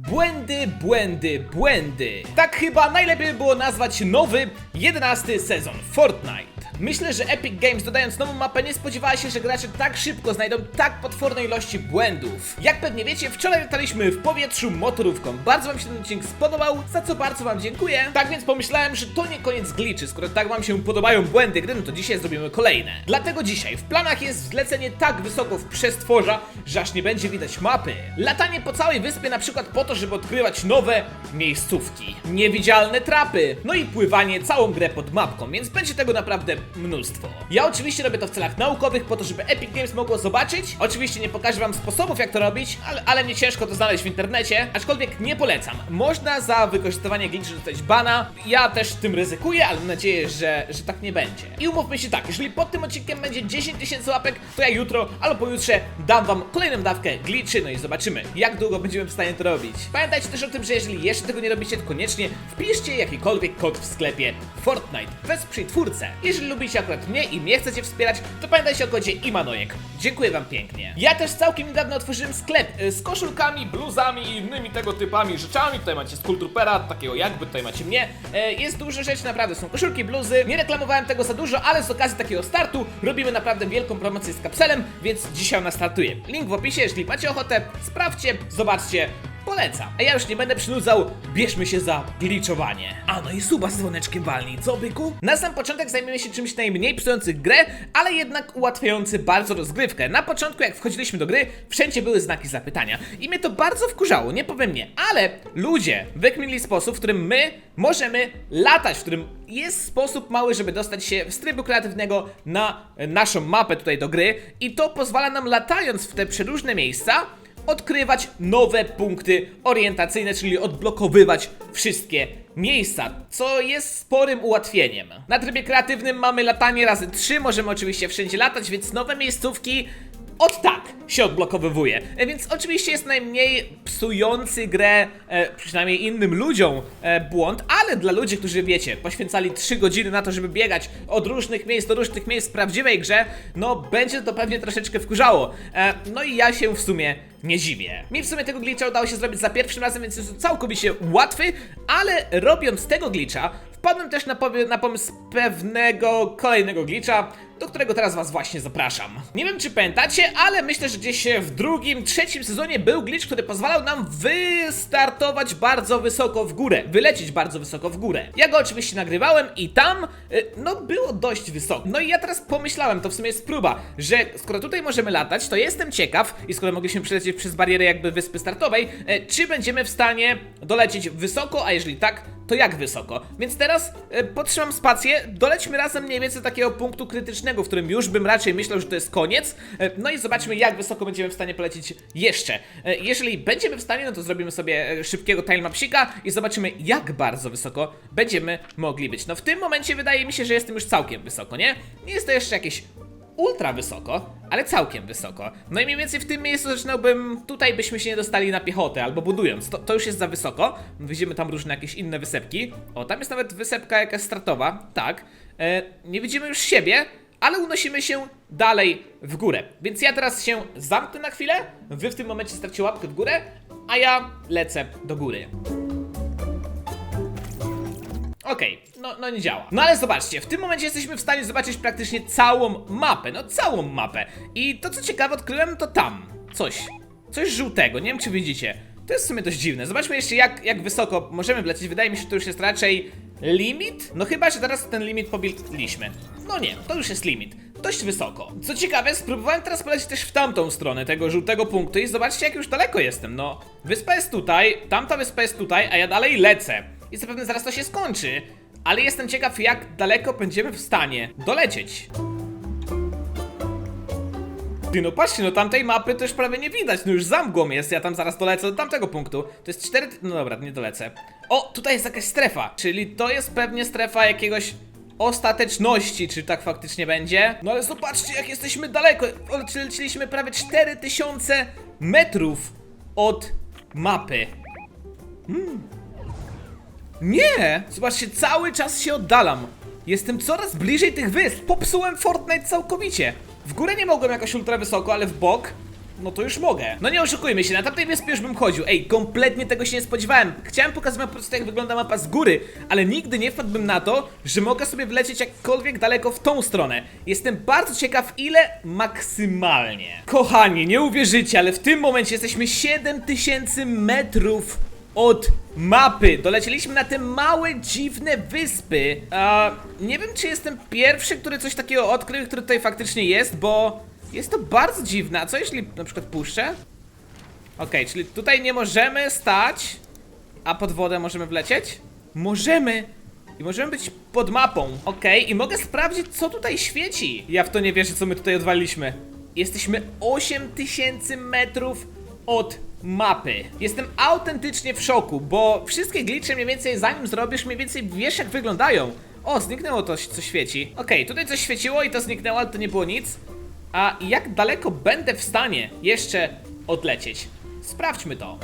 Błędy, błędy, błędy. Tak chyba najlepiej by było nazwać nowy, 11 sezon Fortnite. Myślę, że Epic Games dodając nową mapę nie spodziewała się, że gracze tak szybko znajdą tak potworne ilości błędów. Jak pewnie wiecie, wczoraj lataliśmy w powietrzu motorówką. Bardzo wam się ten odcinek spodobał, za co bardzo wam dziękuję. Tak więc pomyślałem, że to nie koniec gliczy. Skoro tak wam się podobają błędy gry, no to dzisiaj zrobimy kolejne. Dlatego dzisiaj w planach jest zlecenie tak wysoko w przestworza, że aż nie będzie widać mapy. Latanie po całej wyspie na przykład po to, żeby odkrywać nowe miejscówki. Niewidzialne trapy. No i pływanie całą grę pod mapką, więc będzie tego naprawdę mnóstwo. Ja oczywiście robię to w celach naukowych, po to, żeby Epic Games mogło zobaczyć. Oczywiście nie pokażę wam sposobów, jak to robić, ale, ale nie ciężko to znaleźć w internecie, aczkolwiek nie polecam. Można za wykorzystywanie glitchy dostać bana. Ja też tym ryzykuję, ale mam nadzieję, że, że tak nie będzie. I umówmy się tak, jeżeli pod tym odcinkiem będzie 10 tysięcy łapek, to ja jutro albo pojutrze dam wam kolejną dawkę glitchy, no i zobaczymy, jak długo będziemy w stanie to robić. Pamiętajcie też o tym, że jeżeli jeszcze tego nie robicie, to koniecznie wpiszcie jakikolwiek kod w sklepie Fortnite. Wesprzyj twórcę. Jeżeli lubicie akurat mnie i mnie chcecie wspierać, to pamiętajcie o kodzie IMANOJEK. Dziękuję wam pięknie. Ja też całkiem niedawno otworzyłem sklep y, z koszulkami, bluzami i innymi tego typami rzeczami. Tutaj macie Skulltroopera, takiego jakby, tutaj macie mnie. E, Jest dużo rzeczy, naprawdę są koszulki, bluzy. Nie reklamowałem tego za dużo, ale z okazji takiego startu robimy naprawdę wielką promocję z kapselem, więc dzisiaj ona startuje. Link w opisie, jeżeli macie ochotę, sprawdźcie, zobaczcie. Polecam. A ja już nie będę przynudzał, bierzmy się za gliczowanie. A no i suba z dzwoneczkiem walni, co byku? Na sam początek zajmiemy się czymś najmniej psujący grę, ale jednak ułatwiający bardzo rozgrywkę. Na początku, jak wchodziliśmy do gry, wszędzie były znaki zapytania. I mnie to bardzo wkurzało, nie powiem nie, ale ludzie wykminili sposób, w którym my możemy latać, w którym jest sposób mały, żeby dostać się z trybu kreatywnego na naszą mapę tutaj do gry i to pozwala nam latając w te przeróżne miejsca odkrywać nowe punkty orientacyjne, czyli odblokowywać wszystkie miejsca, co jest sporym ułatwieniem. Na trybie kreatywnym mamy latanie razy 3, możemy oczywiście wszędzie latać, więc nowe miejscówki od tak się odblokowywuje. E, Więc oczywiście jest najmniej psujący grę, e, przynajmniej innym ludziom, e, błąd, ale dla ludzi, którzy wiecie, poświęcali 3 godziny na to, żeby biegać od różnych miejsc do różnych miejsc w prawdziwej grze, no będzie to pewnie troszeczkę wkurzało. E, no i ja się w sumie nie dziwię. Mi w sumie tego glitcha udało się zrobić za pierwszym razem, więc jest całkowicie łatwy, ale robiąc tego glitcha, wpadłem też na, na pomysł pewnego kolejnego glitcha, do którego teraz was właśnie zapraszam. Nie wiem czy pamiętacie, ale myślę, że gdzieś w drugim, trzecim sezonie był glitch, który pozwalał nam wystartować bardzo wysoko w górę, wylecieć bardzo wysoko w górę. Ja go oczywiście nagrywałem i tam, y, no było dość wysoko. No i ja teraz pomyślałem, to w sumie jest próba, że skoro tutaj możemy latać, to jestem ciekaw i skoro mogliśmy przelecieć przez barierę jakby wyspy startowej, y, czy będziemy w stanie dolecieć wysoko, a jeżeli tak, to jak wysoko? Więc teraz e, podtrzymam spację, dolećmy razem mniej więcej takiego punktu krytycznego, w którym już bym raczej myślał, że to jest koniec. E, no i zobaczmy, jak wysoko będziemy w stanie polecieć jeszcze. E, jeżeli będziemy w stanie, no to zrobimy sobie e, szybkiego tilemapsika i zobaczymy, jak bardzo wysoko będziemy mogli być. No w tym momencie wydaje mi się, że jestem już całkiem wysoko, nie? Nie jest to jeszcze jakieś ultra wysoko, ale całkiem wysoko. No i mniej więcej w tym miejscu zaczynałbym, tutaj byśmy się nie dostali na piechotę, albo budując, to, to już jest za wysoko. Widzimy tam różne jakieś inne wysepki. O, tam jest nawet wysepka jakaś stratowa, tak. E, nie widzimy już siebie, ale unosimy się dalej w górę. Więc ja teraz się zamknę na chwilę, wy w tym momencie stracicie łapkę w górę, a ja lecę do góry. Okej, no, no nie działa. No ale zobaczcie, w tym momencie jesteśmy w stanie zobaczyć praktycznie całą mapę, no całą mapę. I to co ciekawe odkryłem to tam. Coś. Coś żółtego, nie wiem czy widzicie. To jest w sumie dość dziwne. Zobaczmy jeszcze jak, jak wysoko możemy wlecieć. Wydaje mi się, że to już jest raczej limit. No chyba, że teraz ten limit pobiliśmy. No nie, to już jest limit. Dość wysoko. Co ciekawe, spróbowałem teraz polecieć też w tamtą stronę tego żółtego punktu i zobaczcie jak już daleko jestem. No, wyspa jest tutaj, tamta wyspa jest tutaj, a ja dalej lecę. I zapewne zaraz to się skończy. Ale jestem ciekaw, jak daleko będziemy w stanie dolecieć. No patrzcie, no tamtej mapy też prawie nie widać, no już za mgłą jest, ja tam zaraz dolecę do tamtego punktu. To jest 4... no dobra, nie dolecę. O, tutaj jest jakaś strefa, czyli to jest pewnie strefa jakiegoś ostateczności, czy tak faktycznie będzie. No ale zobaczcie, jak jesteśmy daleko, leciliśmy prawie 4000 metrów od mapy. Nie! Zobaczcie, cały czas się oddalam. Jestem coraz bliżej tych wysp. Popsułem Fortnite całkowicie. W górę nie mogłem jakoś ultra wysoko, ale w bok no to już mogę. No nie oszukujmy się, na tamtej wyspie już bym chodził. Ej, kompletnie tego się nie spodziewałem. Chciałem pokazać po prostu jak wygląda mapa z góry, ale nigdy nie wpadłbym na to, że mogę sobie wlecieć jakkolwiek daleko w tą stronę. Jestem bardzo ciekaw ile maksymalnie. Kochani, nie uwierzycie, ale w tym momencie jesteśmy 7000 metrów od mapy. Dolecieliśmy na te małe, dziwne wyspy. Nie wiem, czy jestem pierwszy, który coś takiego odkrył, który tutaj faktycznie jest, bo jest to bardzo dziwne. A co jeśli na przykład puszczę? Okej, czyli tutaj nie możemy stać, a pod wodę możemy wlecieć? Możemy! I możemy być pod mapą. Okej, i mogę sprawdzić, co tutaj świeci. Ja w to nie wierzę, co my tutaj odwaliliśmy. Jesteśmy 8000 metrów od mapy. Jestem autentycznie w szoku, bo wszystkie glicze mniej więcej zanim zrobisz, mniej więcej wiesz jak wyglądają. O, zniknęło to, co świeci. Okej, tutaj coś świeciło i to zniknęło, ale to nie było nic. A jak daleko będę w stanie jeszcze odlecieć? Sprawdźmy to.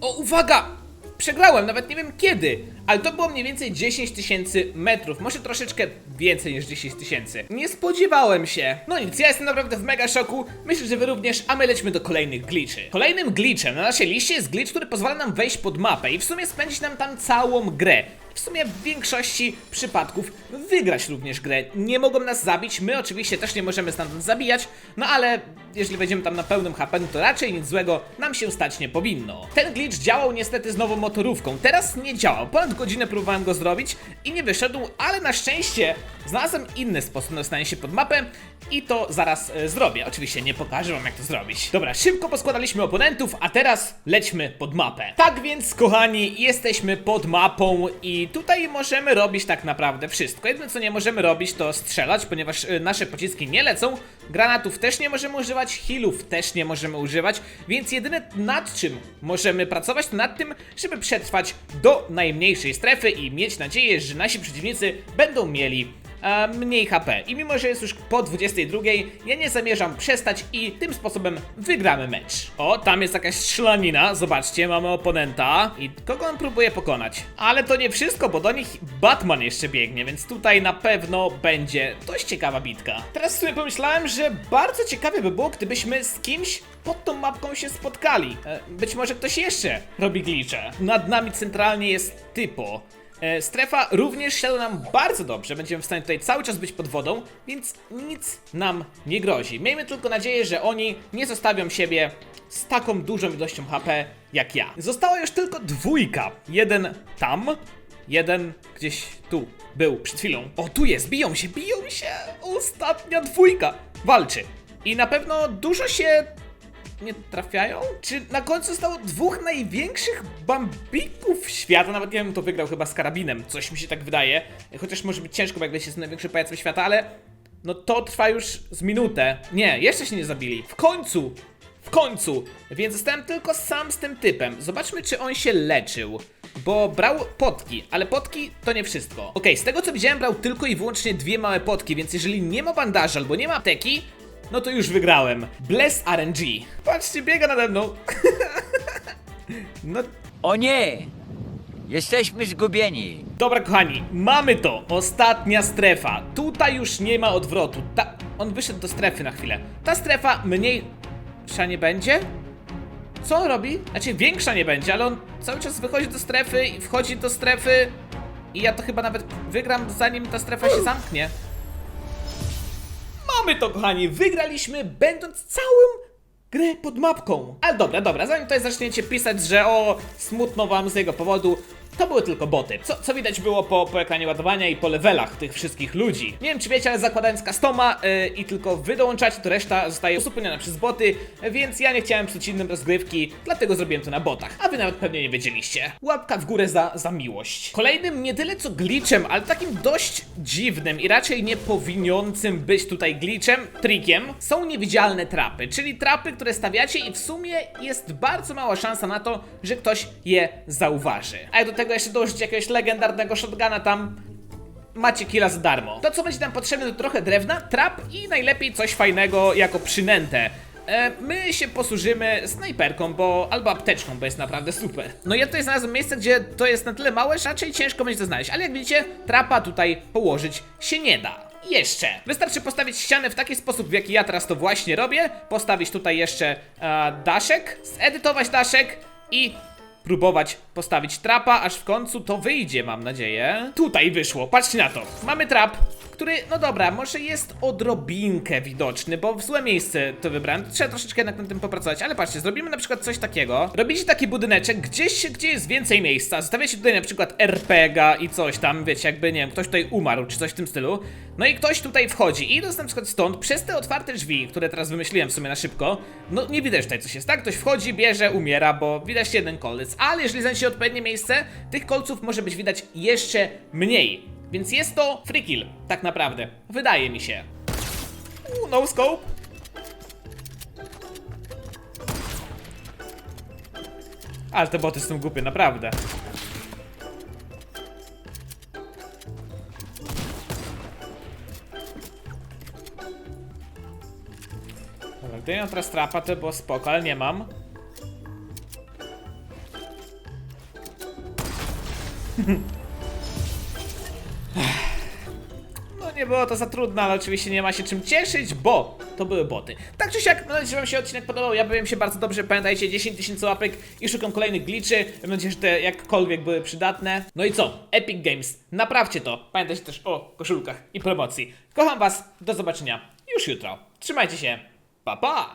O, uwaga! Przegrałem, nawet nie wiem kiedy, ale to było mniej więcej 10 tysięcy metrów, może troszeczkę więcej niż 10 tysięcy. Nie spodziewałem się. No nic, ja jestem naprawdę w mega szoku, myślę, że wy również, a my lećmy do kolejnych glitchy. Kolejnym glitchem na naszej liście jest glitch, który pozwala nam wejść pod mapę i w sumie spędzić nam tam całą grę. W sumie w większości przypadków wygrać również grę. Nie mogą nas zabić, my oczywiście też nie możemy stamtąd zabijać, no ale jeżeli wejdziemy tam na pełnym HP, no to raczej nic złego nam się stać nie powinno. Ten glitch działał niestety z nową motorówką, teraz nie działał. Ponad godzinę próbowałem go zrobić i nie wyszedł, ale na szczęście znalazłem inny sposób na dostanie się pod mapę i to zaraz e, zrobię. Oczywiście nie pokażę wam jak to zrobić. Dobra, szybko poskładaliśmy oponentów, a teraz lećmy pod mapę. Tak więc, kochani, jesteśmy pod mapą i tutaj możemy robić tak naprawdę wszystko. Jedyne co nie możemy robić to strzelać, ponieważ e, nasze pociski nie lecą. Granatów też nie możemy używać, healów też nie możemy używać, więc jedyne nad czym możemy pracować to nad tym, żeby przetrwać do najmniejszej strefy i mieć nadzieję, że nasi przeciwnicy będą mieli mniej HP. I mimo, że jest już po 22, ja nie zamierzam przestać i tym sposobem wygramy mecz. O, tam jest jakaś strzelanina, zobaczcie, mamy oponenta i kogo on próbuje pokonać. Ale to nie wszystko, bo do nich Batman jeszcze biegnie, więc tutaj na pewno będzie dość ciekawa bitka. Teraz sobie pomyślałem, że bardzo ciekawie by było, gdybyśmy z kimś pod tą mapką się spotkali. E, być może ktoś jeszcze robi glicze. Nad nami centralnie jest typo. E, Strefa również siada nam bardzo dobrze, będziemy w stanie tutaj cały czas być pod wodą, więc nic nam nie grozi. Miejmy tylko nadzieję, że oni nie zostawią siebie z taką dużą ilością HP jak ja. Została już tylko dwójka. Jeden tam, jeden gdzieś tu był przed chwilą. O, tu jest, biją się, biją się! Ostatnia dwójka walczy. I na pewno dużo się nie trafiają? Czy na końcu zostało dwóch największych bambików świata? Nawet nie wiem, kto wygrał chyba z karabinem, coś mi się tak wydaje. Chociaż może być ciężko, bo jak jest największy pajacem świata, ale no to trwa już z minutę. Nie, jeszcze się nie zabili. W końcu! W końcu! Więc zostałem tylko sam z tym typem. Zobaczmy, czy on się leczył. Bo brał potki, ale potki to nie wszystko. Okej, z tego co widziałem, brał tylko i wyłącznie dwie małe potki, więc jeżeli nie ma bandaża albo nie ma apteki, no to już wygrałem. Bless RNG. Patrzcie, biega nade mną. no O nie! Jesteśmy zgubieni. Dobra, kochani, mamy to. Ostatnia strefa. Tutaj już nie ma odwrotu. Ta... On wyszedł do strefy na chwilę. Ta strefa mniejsza nie będzie? Co on robi? Znaczy, większa nie będzie, ale on cały czas wychodzi do strefy i wchodzi do strefy. I ja to chyba nawet wygram, zanim ta strefa się zamknie. Mamy to, kochani! Wygraliśmy, będąc całym grę pod mapką. Ale dobra, dobra, zanim tutaj zaczniecie pisać, że o, smutno wam z jego powodu, to były tylko boty. Co, co widać było po, po ekranie ładowania i po levelach tych wszystkich ludzi. Nie wiem czy wiecie, ale zakładając customa yy, i tylko wy dołączacie, to reszta zostaje uzupełniona przez boty, więc ja nie chciałem psuć innym rozgrywki, dlatego zrobiłem to na botach. A wy nawet pewnie nie wiedzieliście. Łapka w górę za, za miłość. Kolejnym nie tyle co glitchem, ale takim dość dziwnym i raczej nie powiniącym być tutaj glitchem, trikiem, są niewidzialne trapy, czyli trapy, które stawiacie i w sumie jest bardzo mała szansa na to, że ktoś je zauważy. A jak do tego jeszcze dołożycie jakiegoś legendarnego shotguna tam, macie killa za darmo. To co będzie nam potrzebne to trochę drewna, trap i najlepiej coś fajnego jako przynętę. E, my się posłużymy snajperką, bo albo apteczką, bo jest naprawdę super. No ja tutaj znalazłem miejsce, gdzie to jest na tyle małe, że raczej ciężko będzie to znaleźć, ale jak widzicie, trapa tutaj położyć się nie da. jeszcze. Wystarczy postawić ścianę w taki sposób, w jaki ja teraz to właśnie robię. Postawić tutaj jeszcze e, daszek, zedytować daszek i próbować postawić trapa, aż w końcu to wyjdzie, mam nadzieję. Tutaj wyszło, patrzcie na to. Mamy trap, który, no dobra, może jest odrobinkę widoczny, bo w złe miejsce to wybrałem. Trzeba troszeczkę jednak nad tym popracować, ale patrzcie, zrobimy na przykład coś takiego. Robicie taki budyneczek gdzieś, gdzie jest więcej miejsca. Zostawiacie tutaj na przykład RPGa i coś tam, wiecie, jakby, nie wiem, ktoś tutaj umarł, czy coś w tym stylu. No i ktoś tutaj wchodzi i idąc na przykład stąd, przez te otwarte drzwi, które teraz wymyśliłem w sumie na szybko, no nie widać tutaj coś jest, tak? Ktoś wchodzi, bierze, umiera, bo widać jeden kolec, ale jeżeli znajdzie odpowiednie miejsce, tych kolców może być widać jeszcze mniej. Więc jest to free kill, tak naprawdę. Wydaje mi się. Uuu, no scope. Ale te boty są głupie, naprawdę. Dobra, gdybym teraz trapa, to było spoko, ale nie mam. No nie było to za trudne, ale oczywiście nie ma się czym cieszyć, bo to były boty. Tak czy siak, mam nadzieję, że wam się odcinek podobał, ja bawiłem się bardzo dobrze, pamiętajcie, 10 tysięcy łapek i szukam kolejnych glitchy, mam nadzieję, że te jakkolwiek były przydatne. No i co? Epic Games, naprawcie to. Pamiętajcie też o koszulkach i promocji. Kocham was, do zobaczenia już jutro. Trzymajcie się, pa pa!